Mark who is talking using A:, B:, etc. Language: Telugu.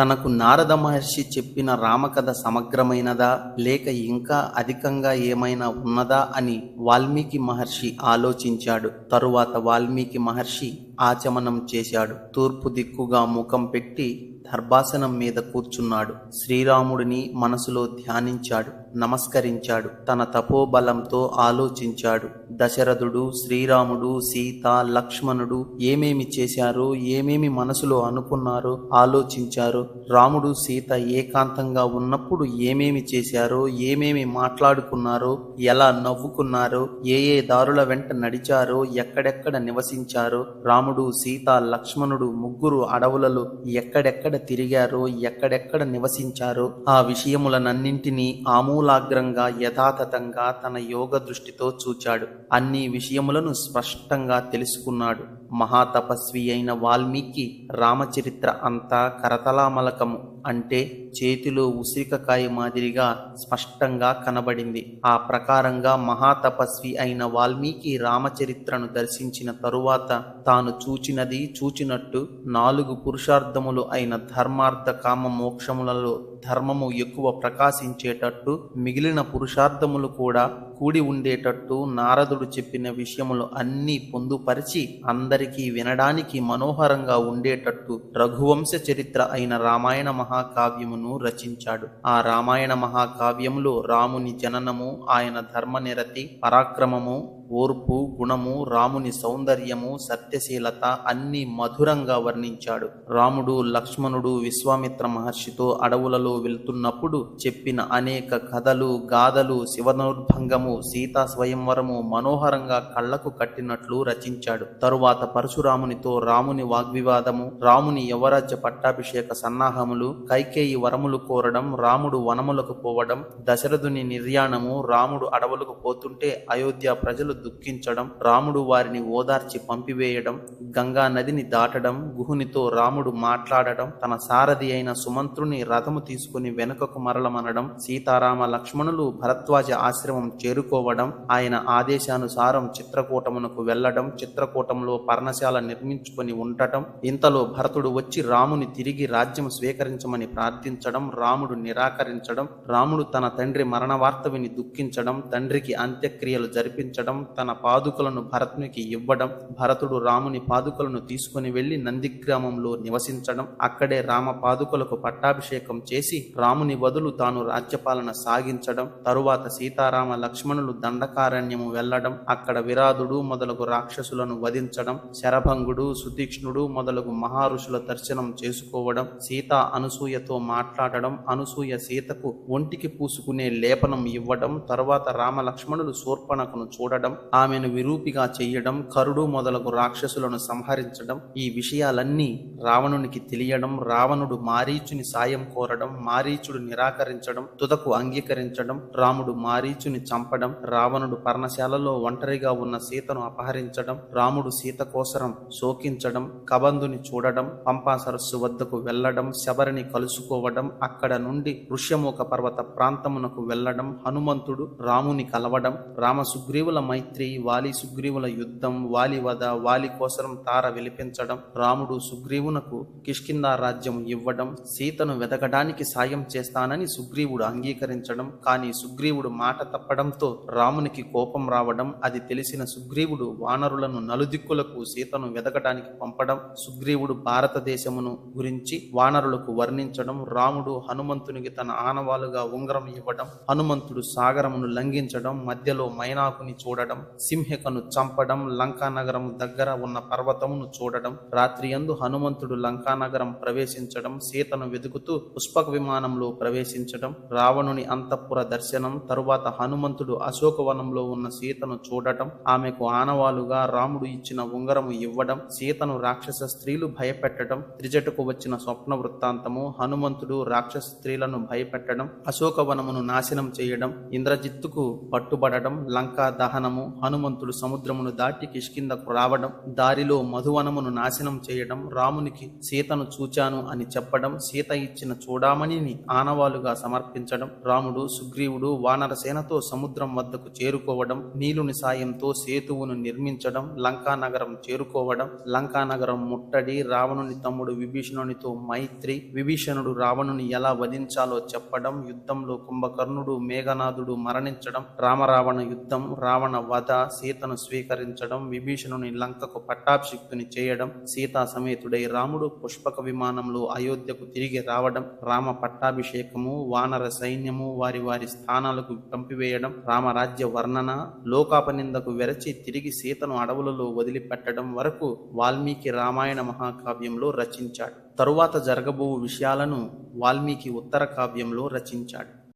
A: తనకు నారద మహర్షి చెప్పిన రామకథ సమగ్రమైనదా లేక ఇంకా అధికంగా ఏమైనా ఉన్నదా అని వాల్మీకి మహర్షి ఆలోచించాడు. తరువాత వాల్మీకి మహర్షి ఆచమనం చేశాడు. తూర్పు దిక్కుగా ముఖం పెట్టి దర్భాసనం మీద కూర్చున్నాడు. శ్రీరాముడిని మనసులో ధ్యానించాడు నమస్కరించాడు. తన తపోబలంతో ఆలోచించాడు. దశరథుడు శ్రీరాముడు సీత లక్ష్మణుడు ఏమేమి చేశారో ఏమేమి మనసులో అనుకున్నారో ఆలోచించారో. రాముడు సీత ఏకాంతంగా ఉన్నప్పుడు ఏమేమి చేశారో ఏమేమి మాట్లాడుకున్నారో ఎలా నవ్వుకున్నారో ఏ ఏ దారుల వెంట నడిచారో ఎక్కడెక్కడ నివసించారో రాముడు సీత లక్ష్మణుడు ముగ్గురు అడవులలో ఎక్కడెక్కడ తిరిగారో ఎక్కడెక్కడ నివసించారో ఆ విషయములనన్నింటినీ ఆమూలాగ్రంగా యథాతథంగా తన యోగ దృష్టితో చూచాడు. అన్ని విషయములను స్పష్టంగా తెలుసుకున్నాడు. మహాతపస్వి అయిన వాల్మీకి రామచరిత్ర అంతా కరతలామలకము అంటే చేతిలో ఉసిరికకాయ మాదిరిగా స్పష్టంగా కనబడింది. ఆ ప్రకారంగా మహాతపస్వి అయిన వాల్మీకి రామచరిత్రను దర్శించిన తరువాత తాను చూచినది చూచినట్టు నాలుగు పురుషార్థములు అయిన ధర్మార్థ కామ మోక్షములలో ధర్మము ఎక్కువ ప్రకాశించేటట్టు మిగిలిన పురుషార్థములు కూడా కూడి ఉండేటట్టు నారదుడు చెప్పిన విషయములు అన్నీ పొందుపరిచి అందరికీ వినడానికి మనోహరంగా ఉండేటట్టు రఘువంశ చరిత్ర అయిన రామాయణ మహాకావ్యమును రచించాడు. ఆ రామాయణ మహాకావ్యములో రాముని జననము ఆయన ధర్మనిరతి పరాక్రమము ఓర్పు గుణము రాముని సౌందర్యము సత్యశీలత అన్ని మధురంగా వర్ణించాడు. రాముడు లక్ష్మణుడు విశ్వామిత్ర మహర్షితో అడవులలో వెళ్తున్నప్పుడు చెప్పిన అనేక కథలు గాథలు శివనోర్భంగము సీతా స్వయంవరము మనోహరంగా కళ్ళకు కట్టినట్లు రచించాడు. తరువాత పరశురామునితో రాముని వాగ్వివాదము రాముని యవరాజ్య పట్టాభిషేక సన్నాహములు కైకేయి వరములు కోరడం రాముడు వనములకు పోవడం దశరథుని నిర్యాణము రాముడు అడవులకు పోతుంటే అయోధ్య ప్రజలు దుఃఖించడం రాముడు వారిని ఓదార్చి పంపివేయడం గంగా నదిని దాటడం గుహునితో రాముడు మాట్లాడడం తన సారథి అయిన సుమంత్రుని రథము తీసుకుని వెనుకకు మరలమనడం సీతారామ లక్ష్మణులు భరద్వాజ ఆశ్రమం చేరుకోవడం ఆయన ఆదేశానుసారం చిత్రకూటమునకు వెళ్ళడం చిత్రకూటంలో పర్ణశాల నిర్మించుకొని ఉండటం ఇంతలో భరతుడు వచ్చి రాముని తిరిగి రాజ్యం స్వీకరించమని ప్రార్థించడం రాముడు నిరాకరించడం రాముడు తన తండ్రి మరణ వార్త విని దుఃఖించడం తండ్రికి అంత్యక్రియలు జరిపించడం తన పాదుకలను భరతునికి ఇవ్వడం భరతుడు రాముని పాదుకలను తీసుకుని వెళ్ళి నందిగ్రామంలో నివసించడం అక్కడే రామ పాదుకలకు పట్టాభిషేకం చేసి రాముని బదులు తాను రాజ్యపాలన సాగించడం తరువాత సీతారామ లక్ష్మణులు దండకారణ్యము వెళ్ళడం అక్కడ విరాధుడు మొదలగు రాక్షసులను వధించడం శరభంగుడు సుతీక్ష్ణుడు మొదలగు మహారుషుల దర్శనం చేసుకోవడం సీత అనసూయతో మాట్లాడడం అనసూయ సీతకు ఒంటికి పూసుకునే లేపనం ఇవ్వడం తరువాత రామ లక్ష్మణులు శూర్పణకును చూడడం ఆమెను విరూపిగా చెయ్యడం కరుడు మొదలగు రాక్షసులను సంహరించడం ఈ విషయాలన్నీ రావణునికి తెలియడం రావణుడు మారీచుని సాయం కోరడం మారీచుడు నిరాకరించడం తుదకు అంగీకరించడం రాముడు మారీచుని చంపడం రావణుడు పర్ణశాలలో ఒంటరిగా ఉన్న సీతను అపహరించడం రాముడు సీత కోసరం శోకించడం కబందుని చూడడం పంపా సరస్సు వద్దకు వెళ్ళడం శబరిని కలుసుకోవడం అక్కడ నుండి ఋష్యముఖ పర్వత ప్రాంతమునకు వెళ్ళడం హనుమంతుడు రాముని కలవడం రామ సుగ్రీవుల మైత్రి వాలి సుగ్రీవుల యుద్ధం వాలి వద వాలి కోసరం తార విలిపించడం రాముడు సుగ్రీవునకు కిష్కిందా రాజ్యం ఇవ్వడం సీతను వెతకడానికి సాయం చేస్తానని సుగ్రీవుడు అంగీకరించడం కానీ సుగ్రీవుడు మాట తప్పడంతో రామునికి కోపం రావడం అది తెలిసిన సుగ్రీవుడు వానరులను నలుదిక్కులకు సీతను వెతకడానికి పంపడం సుగ్రీవుడు భారతదేశమును గురించి వానరులకు వర్ణించడం రాముడు హనుమంతునికి తన ఆనవాలుగా ఉంగరం ఇవ్వడం హనుమంతుడు సాగరమును లంఘించడం మధ్యలో మైనాకుని చూడడం సింహికను చంపడం లంకా నగరం దగ్గర ఉన్న పర్వతమును చూడడం రాత్రి యందు హనుమంతుడు లంకా నగరం ప్రవేశించడం సీతను వెతుకుతూ పుష్పక విమానంలో ప్రవేశించడం రావణుని అంతఃపుర దర్శనం తరువాత హనుమంతుడు అశోకవనంలో ఉన్న సీతను చూడటం ఆమెకు ఆనవాలుగా రాముడు ఇచ్చిన ఉంగరము ఇవ్వడం సీతను రాక్షస స్త్రీలు భయపెట్టడం త్రిజటకు వచ్చిన స్వప్న వృత్తాంతము హనుమంతుడు రాక్షస స్త్రీలను భయపెట్టడం అశోకవనమును నాశనం చేయడం ఇంద్రజిత్తుకు పట్టుబడడం లంకా దహనము ప్రయాణము హనుమంతుడు సముద్రమును దాటి కిష్కిందకు రావడం దారిలో మధువనమును నాశనం చేయడం రామునికి సీతను చూచాను అని చెప్పడం సీత ఇచ్చిన చూడామణిని ఆనవాలుగా సమర్పించడం రాముడు సుగ్రీవుడు వానరసేనతో సముద్రం వద్దకు చేరుకోవడం నీలుని సాయంతో సేతువును నిర్మించడం లంకా నగరం చేరుకోవడం లంకా నగరం ముట్టడి రావణుని తమ్ముడు విభీషణునితో మైత్రి విభీషణుడు రావణుని ఎలా వధించాలో చెప్పడం యుద్ధంలో కుంభకర్ణుడు మేఘనాథుడు మరణించడం రామరావణ యుద్ధం రావణ వధ సీతను స్వీకరించడం విభీషణుని లంకకు పట్టాభిషిక్తుని చేయడం సీతా సమేతుడై రాముడు పుష్పక విమానంలో అయోధ్యకు తిరిగి రావడం రామ పట్టాభిషేకము వానర సైన్యము వారి వారి స్థానాలకు పంపివేయడం రామరాజ్య వర్ణన లోకాపనిందకు వెరచి తిరిగి సీతను అడవులలో వదిలిపెట్టడం వరకు వాల్మీకి రామాయణ మహాకావ్యంలో రచించాడు. తరువాత జరగబో విషయాలను వాల్మీకి ఉత్తర కావ్యంలో రచించాడు.